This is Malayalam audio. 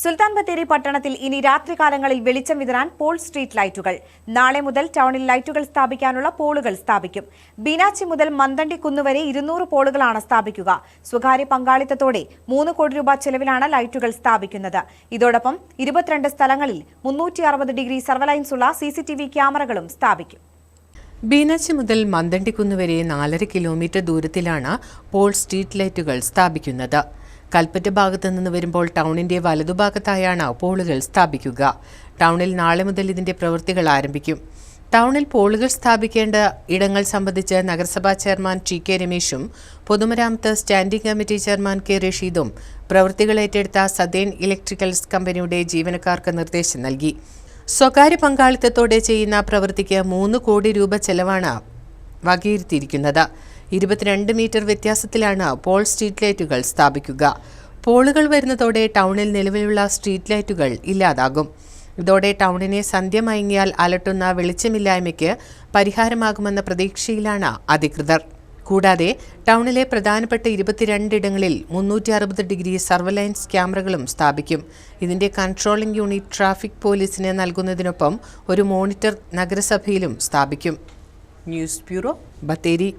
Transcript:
സുൽത്താൻ ബത്തേരി പട്ടണത്തിൽ ഇനി രാത്രികാലങ്ങളിൽ വെളിച്ചം വിതരാൻ പോൾ സ്ട്രീറ്റ് ലൈറ്റുകൾ. നാളെ മുതൽ ടൗണിൽ ലൈറ്റുകൾ സ്ഥാപിക്കാനുള്ള പോളുകൾ സ്ഥാപിക്കും. ബീനാച്ചി മുതൽ മന്തണ്ടി കുന്നുവരെ ഇരുന്നൂറ് പോളുകളാണ് സ്ഥാപിക്കുക. സ്വകാര്യ പങ്കാളിത്തത്തോടെ മൂന്ന് കോടി രൂപ ചെലവിലാണ് ലൈറ്റുകൾ സ്ഥാപിക്കുന്നത്. ഇതോടൊപ്പം ഇരുപത്തിരണ്ട് സ്ഥലങ്ങളിൽ മുന്നൂറ്റി ഡിഗ്രി സർവലൈൻസ് ഉള്ള സി ക്യാമറകളും സ്ഥാപിക്കും. ബീനാച്ചി മുതൽ മന്തണ്ടിക്കുന്ന് വരെ നാലര കിലോമീറ്റർ ദൂരത്തിലാണ് പോൾ സ്ട്രീറ്റ് ലൈറ്റുകൾ സ്ഥാപിക്കുന്നത്. കൽപ്പറ്റ ഭാഗത്തു നിന്ന് വരുമ്പോൾ ടൗണിന്റെ വലതുഭാഗത്തായാണ് പോളുകൾ സ്ഥാപിക്കുക. ടൗണിൽ നാളെ മുതൽ ഇതിന്റെ പ്രവൃത്തികൾ ആരംഭിക്കും. ടൗണിൽ പോളുകൾ സ്ഥാപിക്കേണ്ട ഇടങ്ങൾ സംബന്ധിച്ച് നഗരസഭാ ചെയർമാൻ ടി കെ രമേശും പൊതുമരാമത്ത് സ്റ്റാൻഡിംഗ് കമ്മിറ്റി ചെയർമാൻ കെ റഷീദും പ്രവൃത്തികൾ ഏറ്റെടുത്ത സദേൻ ഇലക്ട്രിക്കൽസ് കമ്പനിയുടെ ജീവനക്കാർക്ക് നിർദ്ദേശം നൽകി. സ്വകാര്യ പങ്കാളിത്തത്തോടെ ചെയ്യുന്ന പ്രവൃത്തിക്ക് മൂന്ന് കോടി രൂപ ചെലവാണ് വകയിരുത്തിയിരിക്കുന്നത്. ഇരുപത്തിരണ്ട് മീറ്റർ വ്യത്യാസത്തിലാണ് പോൾ സ്ട്രീറ്റ് ലൈറ്റുകൾ സ്ഥാപിക്കുക. പോളുകൾ വരുന്നതോടെ ടൗണിൽ നിലവിലുള്ള സ്ട്രീറ്റ് ലൈറ്റുകൾ ഇല്ലാതാകും. ഇതോടെ ടൗണിനെ സന്ധ്യ മയങ്ങിയാൽ അലട്ടുന്ന വെളിച്ചമില്ലായ്മയ്ക്ക് പരിഹാരമാകുമെന്ന പ്രതീക്ഷയിലാണ് അധികൃതർ. കൂടാതെ ടൗണിലെ പ്രധാനപ്പെട്ട ഇരുപത്തിരണ്ടിടങ്ങളിൽ മുന്നൂറ്റി അറുപത് ഡിഗ്രി സർവലൈൻസ് ക്യാമറകളും സ്ഥാപിക്കും. ഇതിന്റെ കൺട്രോളിംഗ് യൂണിറ്റ് ട്രാഫിക് പോലീസിന് നൽകുന്നതിനൊപ്പം ഒരു മോണിറ്റർ നഗരസഭയിലും സ്ഥാപിക്കും. News Bureau, Bateri,